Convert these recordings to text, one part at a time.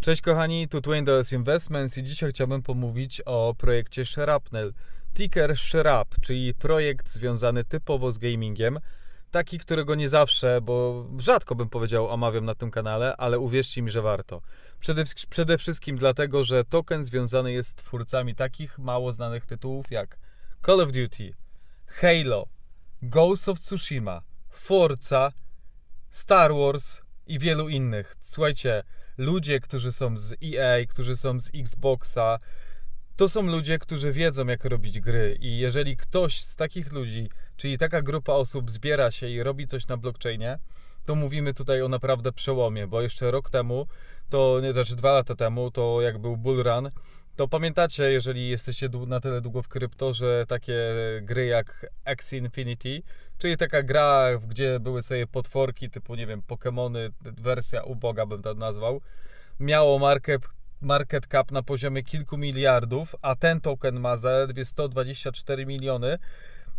Cześć kochani, tu Twain Investments i dzisiaj chciałbym pomówić o projekcie Shrapnel. Ticker Shrap, czyli projekt związany typowo z gamingiem. Taki, którego nie zawsze, bo rzadko bym powiedział, omawiam na tym kanale, ale uwierzcie mi, że warto. Przede, przede wszystkim dlatego, że token związany jest z twórcami takich mało znanych tytułów jak Call of Duty, Halo, Ghost of Tsushima, Forza, Star Wars i wielu innych. Słuchajcie, ludzie, którzy są z EA, którzy są z Xboxa, to są ludzie, którzy wiedzą, jak robić gry. I jeżeli ktoś z takich ludzi, czyli taka grupa osób zbiera się i robi coś na blockchainie, to mówimy tutaj o naprawdę przełomie, bo jeszcze rok temu, to nie znaczy dwa lata temu, to jak był bull run, to pamiętacie, jeżeli jesteście na tyle długo w krypto, że takie gry jak X Infinity, czyli taka gra, gdzie były sobie potworki typu, nie wiem, Pokémony, wersja uboga bym to nazwał, miało market, market cap na poziomie kilku miliardów, a ten token ma zaledwie 124 miliony,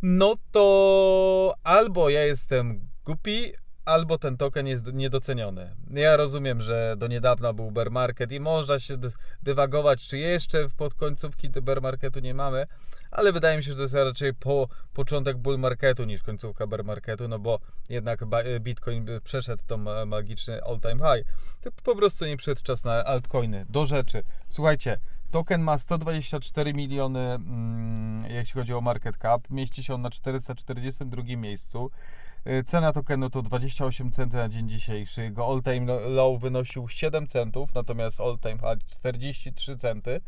no to albo ja jestem głupi, albo ten token jest niedoceniony. Ja rozumiem, że do niedawna był bear market i można się dywagować, czy jeszcze pod końcówki bear marketu nie mamy, ale wydaje mi się, że to jest raczej po początek bull marketu niż końcówka bear marketu, no bo jednak Bitcoin przeszedł tą magiczny all time high. To po prostu nie przyszedł czas na altcoiny. Do rzeczy. Słuchajcie, Token ma 124 miliony, mm, jeśli chodzi o market cap. Mieści się on na 442 miejscu. Y, cena tokenu to 28 centy na dzień dzisiejszy. Jego all-time low wynosił 7 centów, natomiast all-time high 43 centy.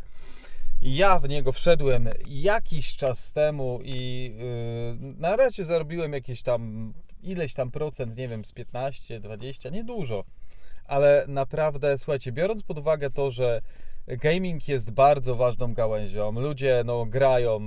Ja w niego wszedłem jakiś czas temu i yy, na razie zarobiłem jakieś tam ileś tam procent, nie wiem, z 15, 20, niedużo. Ale naprawdę, słuchajcie, biorąc pod uwagę to, że gaming jest bardzo ważną gałęzią. Ludzie no, grają,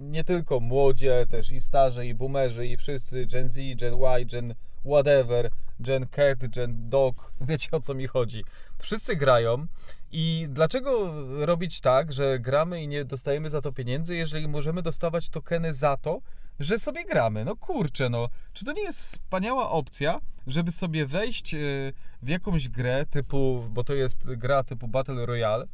nie tylko młodzie, też i starzy, i boomerzy, i wszyscy, Gen Z, Gen Y, Gen whatever, Gen Cat, Gen Dog, wiecie o co mi chodzi. Wszyscy grają i dlaczego robić tak, że gramy i nie dostajemy za to pieniędzy, jeżeli możemy dostawać tokeny za to, że sobie gramy? No kurczę, no, czy to nie jest wspaniała opcja, żeby sobie wejść y, w jakąś grę typu, bo to jest gra typu Battle Royale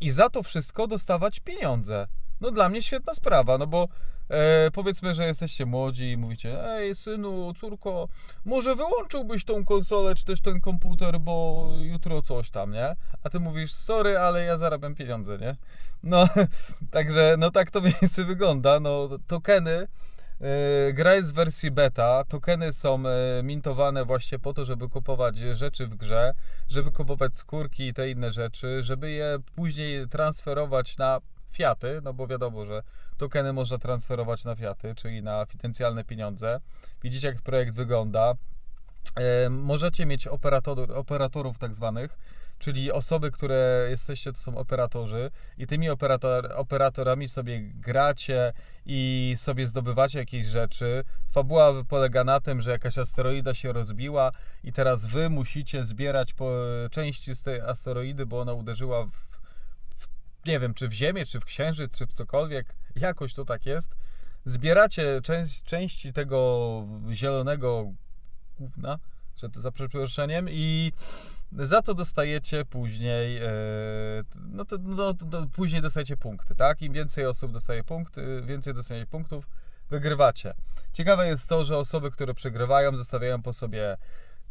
i za to wszystko dostawać pieniądze? No dla mnie świetna sprawa, no bo e, powiedzmy, że jesteście młodzi i mówicie, ej synu, córko, może wyłączyłbyś tą konsolę czy też ten komputer, bo jutro coś tam, nie? A ty mówisz, sorry, ale ja zarabiam pieniądze, nie? No, także, no tak to więcej wygląda, no tokeny Gra jest w wersji beta. Tokeny są e, mintowane właśnie po to, żeby kupować rzeczy w grze, żeby kupować skórki i te inne rzeczy, żeby je później transferować na fiaty, no bo wiadomo, że tokeny można transferować na fiaty, czyli na potencjalne pieniądze. Widzicie, jak projekt wygląda. E, możecie mieć operator, operatorów tak zwanych, czyli osoby, które jesteście, to są operatorzy i tymi operator, operatorami sobie gracie i sobie zdobywacie jakieś rzeczy. Fabuła polega na tym, że jakaś asteroida się rozbiła i teraz wy musicie zbierać po części z tej asteroidy, bo ona uderzyła w nie wiem, czy w Ziemię, czy w Księżyc, czy w cokolwiek, jakoś to tak jest, zbieracie części tego zielonego gówna, to za i za to dostajecie później, e, no to, no, później dostajecie punkty, tak? Im więcej osób dostaje punkty, więcej dostajecie punktów, wygrywacie. Ciekawe jest to, że osoby, które przegrywają, zostawiają po sobie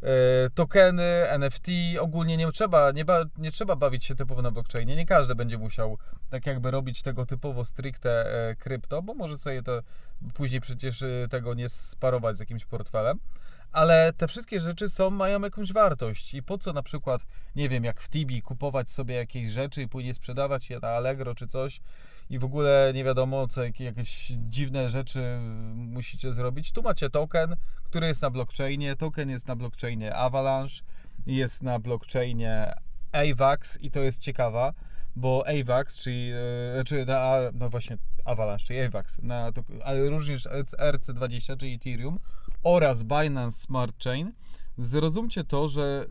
E, tokeny, NFT, ogólnie nie trzeba, nie, ba, nie trzeba bawić się typowo na blockchainie, nie każdy będzie musiał tak jakby robić tego typowo stricte e, krypto, bo może sobie to później przecież e, tego nie sparować z jakimś portfelem, ale te wszystkie rzeczy są, mają jakąś wartość. I po co na przykład, nie wiem, jak w Tibi kupować sobie jakieś rzeczy i później sprzedawać je na Allegro czy coś i w ogóle nie wiadomo co, jakieś dziwne rzeczy musicie zrobić. Tu macie token, który jest na blockchainie, token jest na blockchainie Avalanche, jest na blockchainie AVAX i to jest ciekawa, bo AVAX, czyli, czy na, no właśnie Avalanche, czyli AVAX, na to, ale również RC20, czyli Ethereum, oraz Binance Smart Chain, zrozumcie to, że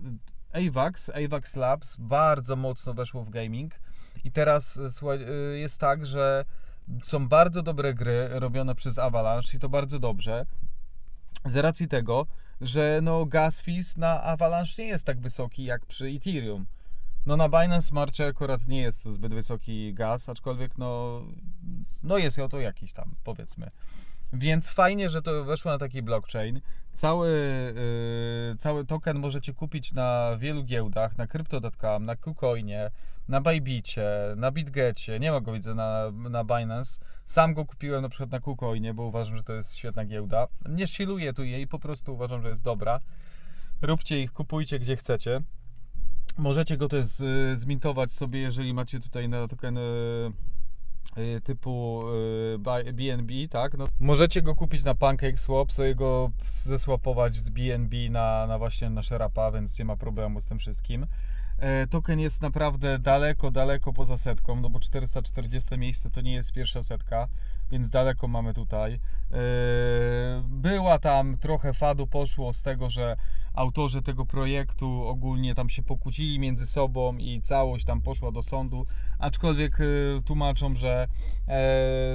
AVAX, AVAX Labs bardzo mocno weszło w gaming i teraz e, e, jest tak, że są bardzo dobre gry robione przez Avalanche i to bardzo dobrze. Z racji tego, że no gas fees na Avalanche nie jest tak wysoki jak przy Ethereum. No na Binance Smarcie akurat nie jest to zbyt wysoki gaz, aczkolwiek no, no jest to jakiś tam, powiedzmy. Więc fajnie, że to weszło na taki blockchain. Cały, yy, cały token możecie kupić na wielu giełdach, na Crypto.com, na KuCoinie, na Bybicie, na BitGecie. Nie ma go widzę na, na Binance. Sam go kupiłem na przykład na KuCoinie, bo uważam, że to jest świetna giełda. Nie shiluję tu jej, po prostu uważam, że jest dobra. Róbcie ich, kupujcie gdzie chcecie. Możecie go też zmintować sobie, jeżeli macie tutaj na token y, typu y, buy- BNB, tak? No, możecie go kupić na PancakeSwap, sobie go zesłapować z BNB na, na właśnie na Sherapa, więc nie ma problemu z tym wszystkim. E, Token jest naprawdę daleko, daleko poza setką, no bo 440 miejsce to nie jest pierwsza setka, więc daleko mamy tutaj. E, Była tam trochę fadu poszło z tego, że autorzy tego projektu ogólnie tam się pokłócili między sobą i całość tam poszła do sądu, aczkolwiek e, tłumaczą, że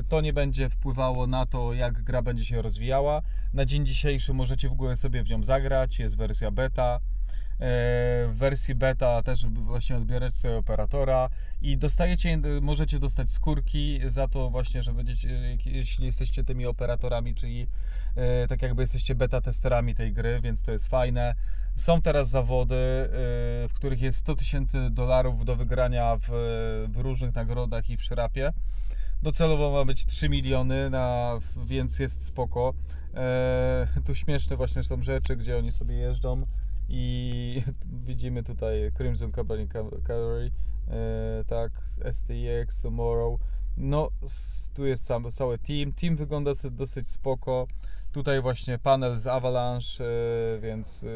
to nie będzie wpływało na to, jak gra będzie się rozwijała. Na dzień dzisiejszy możecie w ogóle sobie w nią zagrać, jest wersja beta. E, W wersji beta też właśnie odbierać sobie operatora i dostajecie, możecie dostać skórki za to właśnie, że będziecie, jeśli jesteście tymi operatorami, czyli e, tak jakby jesteście beta testerami tej gry, więc to jest fajne. Są teraz zawody, e, w których jest 100 tysięcy dolarów do wygrania w, w różnych nagrodach i w szrapie. Docelowo ma być 3 miliony, na, więc jest spoko. E, tu śmieszne właśnie są rzeczy, gdzie oni sobie jeżdżą i widzimy tutaj Crimson Company Cavalry, e, tak, STX, Tomorrow. No, tu jest cały, cały team. Team wygląda dosyć spoko. Tutaj właśnie panel z Avalanche, e, więc e,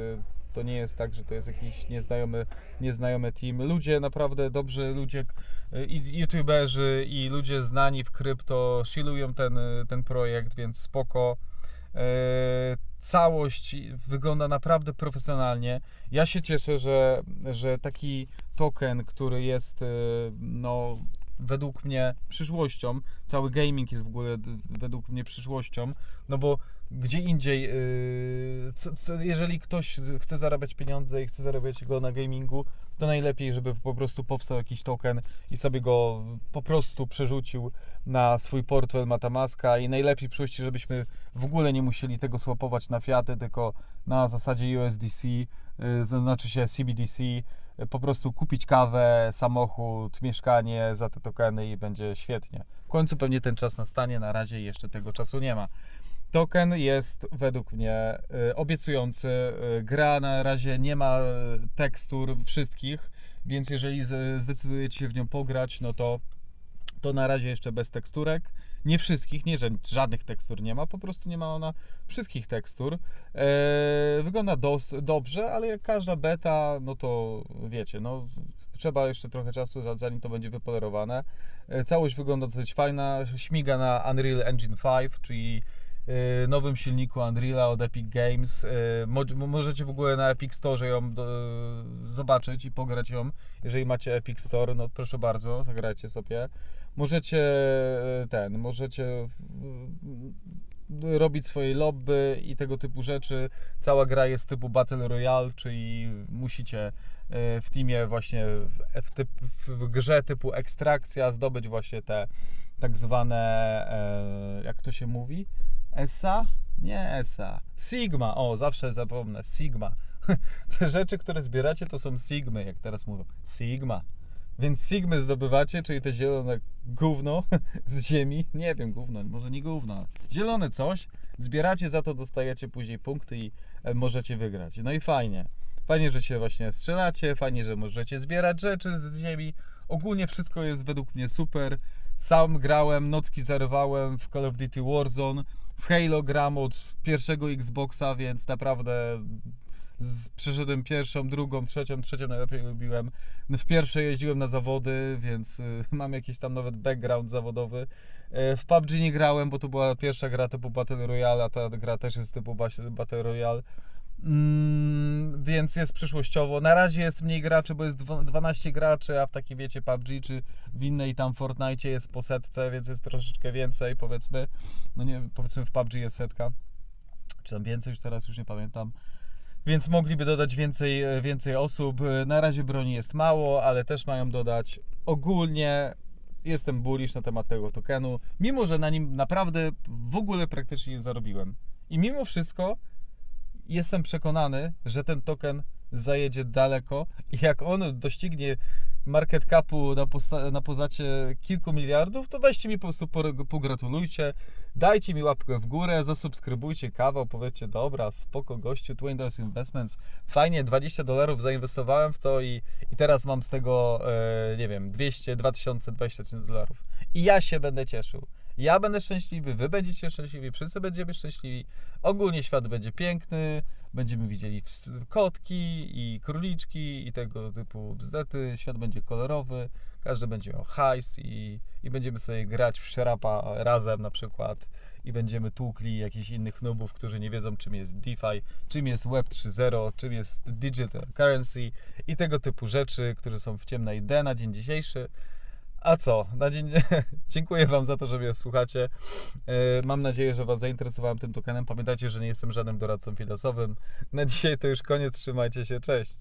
to nie jest tak, że to jest jakiś nieznajomy, nieznajomy team. Ludzie, naprawdę dobrzy ludzie, e, i youtuberzy i ludzie znani w krypto shilują ten, e, ten projekt, więc spoko. E, Całość wygląda naprawdę profesjonalnie. Ja się cieszę, że, że taki token, który jest e, no, według mnie przyszłością, cały gaming jest w ogóle według mnie przyszłością, no bo gdzie indziej, yy, co, co, jeżeli ktoś chce zarabiać pieniądze i chce zarabiać go na gamingu, to najlepiej, żeby po prostu powstał jakiś token i sobie go po prostu przerzucił na swój portfel Metamaska i najlepiej przyjść, żebyśmy w ogóle nie musieli tego swapować na fiaty, tylko na zasadzie USDC, znaczy się CBDC, yy, po prostu kupić kawę, samochód, mieszkanie za te tokeny i będzie świetnie. W końcu pewnie ten czas nastanie, na razie jeszcze tego czasu nie ma. Token jest według mnie y, obiecujący. Y, Gra na razie nie ma y, tekstur wszystkich, więc jeżeli zdecydujecie się w nią pograć, no to to na razie jeszcze bez teksturek. Nie wszystkich, nie, że żadnych tekstur nie ma, po prostu nie ma ona wszystkich tekstur. E, wygląda dos, dobrze, ale jak każda beta, no to wiecie, no trzeba jeszcze trochę czasu, za- zanim to będzie wypolerowane. E, całość wygląda dosyć fajna, śmiga na Unreal Engine 5, czyli nowym silniku Unreala od Epic Games. E, mo- możecie w ogóle na Epic Store ją zobaczyć i pograć ją. Jeżeli macie Epic Store, no proszę bardzo, zagrajcie sobie. Możecie e, ten, możecie robić swoje lobby i tego typu rzeczy. Cała gra jest typu Battle Royale, czyli musicie e, w teamie właśnie w, typ, w grze typu ekstrakcja zdobyć właśnie te tak zwane, e, jak to się mówi? ESA? Nie ESA. Sigma. O, zawsze zapomnę. Sigma. Te rzeczy, które zbieracie, to są Sigmy, jak teraz mówią. Sigma. Więc Sigmy zdobywacie, czyli te zielone gówno z ziemi. Nie wiem, gówno, może nie gówno. Zielone coś. Zbieracie, za to dostajecie później punkty i e, możecie wygrać. No i fajnie. Fajnie, że się właśnie strzelacie, fajnie, że możecie zbierać rzeczy z ziemi. Ogólnie wszystko jest według mnie super. Sam grałem, nocki zarywałem w Call of Duty Warzone. W Halo gram od pierwszego Xboxa, więc naprawdę z, przeszedłem pierwszą, drugą, trzecią, trzecią najlepiej lubiłem. W pierwszej jeździłem na zawody, więc y, mam jakiś tam nawet background zawodowy. E, W PUBG nie grałem, bo to była pierwsza gra typu Battle Royale, a ta gra też jest typu Battle Royale. Mm, więc jest przyszłościowo. Na razie jest mniej graczy, bo jest dwa- 12 graczy, a w takiej wiecie PUBG czy w innej tam Fortnite jest po setce, więc jest troszeczkę więcej powiedzmy. No nie, powiedzmy w PUBG jest setka. Czy tam więcej już teraz już nie pamiętam. Więc mogliby dodać więcej, więcej osób. Na razie broni jest mało, ale też mają dodać. Ogólnie jestem bullish na temat tego tokenu, mimo że na nim naprawdę w ogóle praktycznie nie zarobiłem. I mimo wszystko jestem przekonany, że ten token zajedzie daleko i jak on doścignie market capu na, na pozacie kilku miliardów, to weźcie mi po prostu pogratulujcie, dajcie mi łapkę w górę, zasubskrybujcie kawał, powiedzcie, dobra, spoko gościu, Twin Investments, fajnie, 20 dolarów zainwestowałem w to i, i teraz mam z tego, e, nie wiem, 200, 2000, 20 tysięcy dolarów. I ja się będę cieszył. Ja będę szczęśliwy, wy będziecie szczęśliwi, wszyscy będziemy szczęśliwi. Ogólnie świat będzie piękny, będziemy widzieli kotki i króliczki i tego typu bzdety. Świat będzie kolorowy, każdy będzie miał hajs i, i będziemy sobie grać w szerapa razem na przykład i będziemy tłukli jakichś innych nubów, którzy nie wiedzą czym jest DeFi, czym jest Web 3.0, czym jest digital currency i tego typu rzeczy, które są w ciemnej D na dzień dzisiejszy. A co? Na dzień... Dziękuję Wam za to, że mnie słuchacie. E, Mam nadzieję, że Was zainteresowałem tym tokenem. Pamiętajcie, że nie jestem żadnym doradcą finansowym. Na dzisiaj to już koniec. Trzymajcie się. Cześć.